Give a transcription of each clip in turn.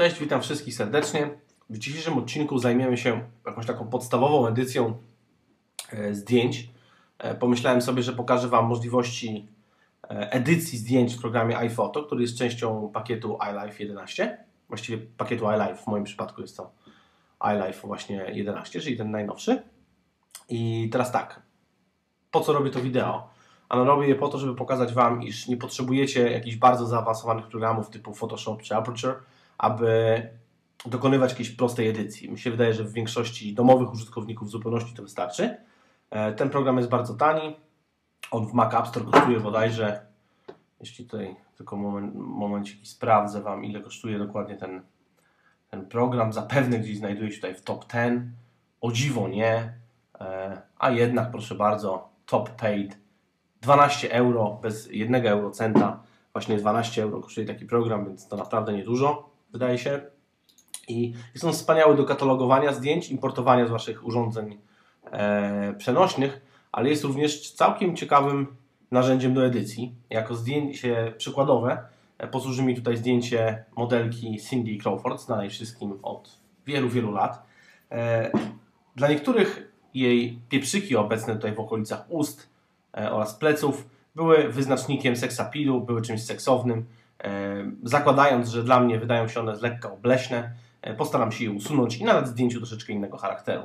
Cześć, witam wszystkich serdecznie. W dzisiejszym odcinku zajmiemy się jakąś taką podstawową edycją e, zdjęć. E, pomyślałem sobie, że pokażę Wam możliwości e, edycji zdjęć w programie iPhoto, który jest częścią pakietu iLife 11. Właściwie pakietu iLife, w moim przypadku jest to iLife właśnie 11, czyli ten najnowszy. I teraz tak, po co robię to wideo? A robię je po to, żeby pokazać Wam, iż nie potrzebujecie jakichś bardzo zaawansowanych programów typu Photoshop czy Aperture, aby dokonywać jakiejś prostej edycji. Mi się wydaje, że w większości domowych użytkowników w zupełności to wystarczy. E, ten program jest bardzo tani. On w Mac App Store kosztuje bodajże, jeśli tutaj tylko moment, momencik sprawdzę Wam, ile kosztuje dokładnie ten, ten program. Zapewne gdzieś znajduje się tutaj w top 10. O dziwo nie, e, a jednak proszę bardzo, top paid 12 euro bez jednego eurocenta. Właśnie 12 euro kosztuje taki program, więc to naprawdę niedużo wydaje się. I jest on wspaniały do katalogowania zdjęć, importowania z Waszych urządzeń e, przenośnych, ale jest również całkiem ciekawym narzędziem do edycji. Jako zdjęcie przykładowe e, posłuży mi tutaj zdjęcie modelki Cindy Crawford, znanej wszystkim od wielu, wielu lat. E, dla niektórych jej pieprzyki obecne tutaj w okolicach ust e, oraz pleców były wyznacznikiem seksapilu, były czymś seksownym, zakładając, że dla mnie wydają się one lekko obleśne, e, postaram się je usunąć i nadać zdjęciu troszeczkę innego charakteru.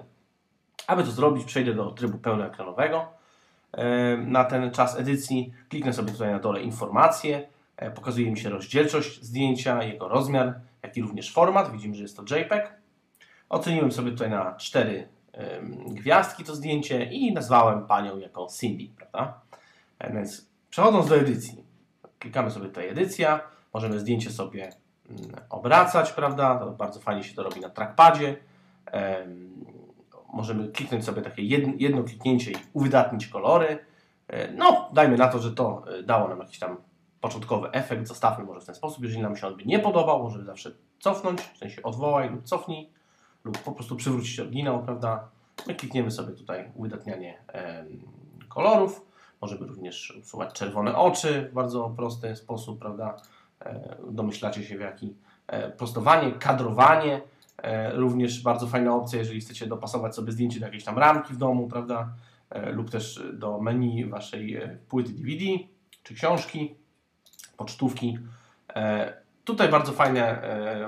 Aby to zrobić, przejdę do trybu pełnoekranowego. E, na ten czas edycji kliknę sobie tutaj na dole informacje. Pokazuje mi się rozdzielczość zdjęcia, jego rozmiar, jak i również format. Widzimy, że jest to JPEG. Oceniłem sobie tutaj na cztery gwiazdki to zdjęcie i nazwałem panią jako Cindy, prawda? Więc przechodząc do edycji, Klikamy sobie tutaj edycja, możemy zdjęcie sobie mm, obracać, prawda? To bardzo fajnie się to robi na trackpadzie. Możemy kliknąć sobie takie jedno kliknięcie i uwydatnić kolory. E, no, dajmy na to, że to e, dało nam jakiś tam początkowy efekt. Zostawmy może w ten sposób. Jeżeli nam się on by nie podobał, możemy zawsze cofnąć, w sensie odwołaj lub cofnij, lub po prostu przywrócić oryginał, prawda? My klikniemy sobie tutaj uwydatnianie kolorów. Możemy również usuwać czerwone oczy w bardzo prosty sposób, prawda? E, domyślacie się w jaki. E, prostowanie, kadrowanie, e, również bardzo fajna opcja, jeżeli chcecie dopasować sobie zdjęcie do jakiejś tam ramki w domu, prawda? Lub też do menu waszej płyty DVD czy książki, pocztówki. Tutaj bardzo fajne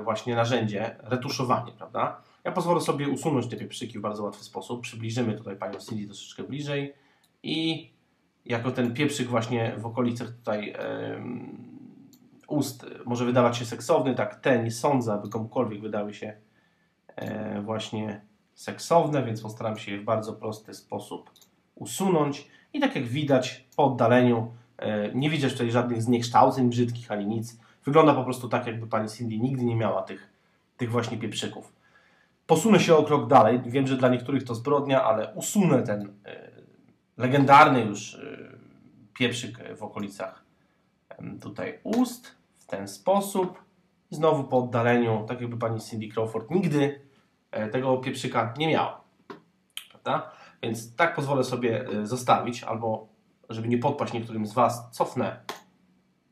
właśnie narzędzie, retuszowanie, prawda? Ja pozwolę sobie usunąć te pieprzyki w bardzo łatwy sposób. Przybliżymy tutaj Panią Cindy troszeczkę bliżej i jako ten pieprzyk właśnie w okolicach tutaj ust może wydawać się seksowny, tak te nie sądzę, aby komukolwiek wydały się e, właśnie seksowne, więc postaram się je w bardzo prosty sposób usunąć i tak jak widać po oddaleniu e, nie widzę tutaj żadnych zniekształceń brzydkich ani nic. Wygląda po prostu tak, jakby pani Cindy nigdy nie miała tych, tych właśnie pieprzyków. Posunę się o krok dalej. Wiem, że dla niektórych to zbrodnia, ale usunę ten e, legendarny już y, pieprzyk w okolicach tutaj ust w ten sposób. I znowu po oddaleniu, tak jakby pani Cindy Crawford nigdy e, tego pieprzyka nie miała. Prawda? Więc tak pozwolę sobie e, zostawić, albo żeby nie podpaść niektórym z Was, cofnę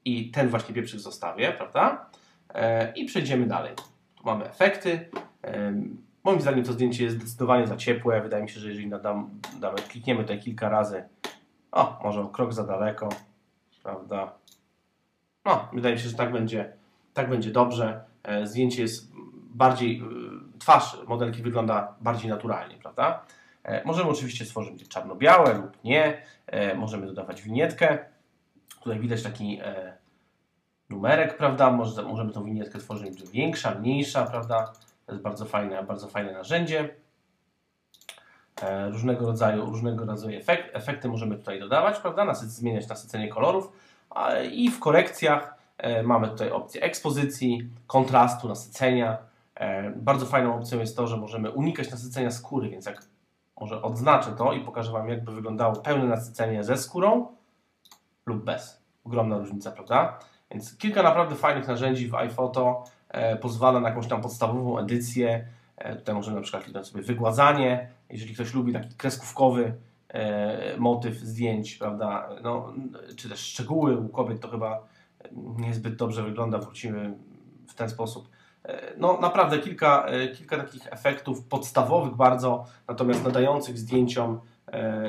i ten właśnie pieprzyk zostawię, prawda? E, I przejdziemy dalej. Tu mamy efekty. Moim zdaniem to zdjęcie jest zdecydowanie za ciepłe. Wydaje mi się, że jeżeli nadam, damy, klikniemy tutaj kilka razy, o, może o krok za daleko, prawda? No, wydaje mi się, że tak będzie, tak będzie dobrze. E, zdjęcie jest bardziej, e, twarz modelki wygląda bardziej naturalnie, prawda? E, możemy oczywiście stworzyć czarno-białe lub nie. Możemy dodawać winietkę. Tutaj widać taki numerek, prawda? Możemy tą winietkę tworzyć większa, mniejsza, prawda? To jest bardzo fajne, bardzo fajne narzędzie. E, różnego rodzaju, różnego rodzaju efekt, efekty możemy tutaj dodawać, prawda? Nasyc, zmieniać nasycenie kolorów i w korekcjach e, mamy tutaj opcję ekspozycji, kontrastu, nasycenia. E, bardzo fajną opcją jest to, że możemy unikać nasycenia skóry, więc jak może odznaczę to i pokażę Wam, jakby wyglądało pełne nasycenie ze skórą lub bez. Ogromna różnica, prawda? Więc kilka naprawdę fajnych narzędzi w iPhoto pozwala na jakąś tam podstawową edycję. E, tutaj możemy na przykład kliknąć sobie wygładzanie, jeżeli ktoś lubi taki kreskówkowy e, motyw zdjęć, prawda, no, czy też szczegóły u kobiet to chyba niezbyt dobrze wygląda, wrócimy w ten sposób. No naprawdę kilka, kilka takich efektów podstawowych bardzo, natomiast nadających zdjęciom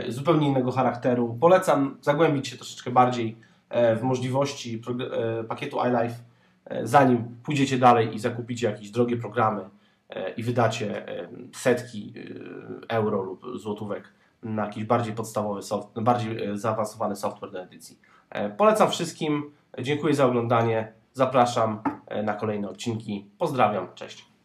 zupełnie innego charakteru. Polecam zagłębić się troszeczkę bardziej w możliwości pakietu iLife, zanim pójdziecie dalej i zakupicie jakieś drogie programy i wydacie setki euro lub złotówek na jakiś bardziej podstawowy, soft, bardziej zaawansowany software do edycji. Polecam wszystkim. Dziękuję za oglądanie. Zapraszam na kolejne odcinki. Pozdrawiam. Cześć.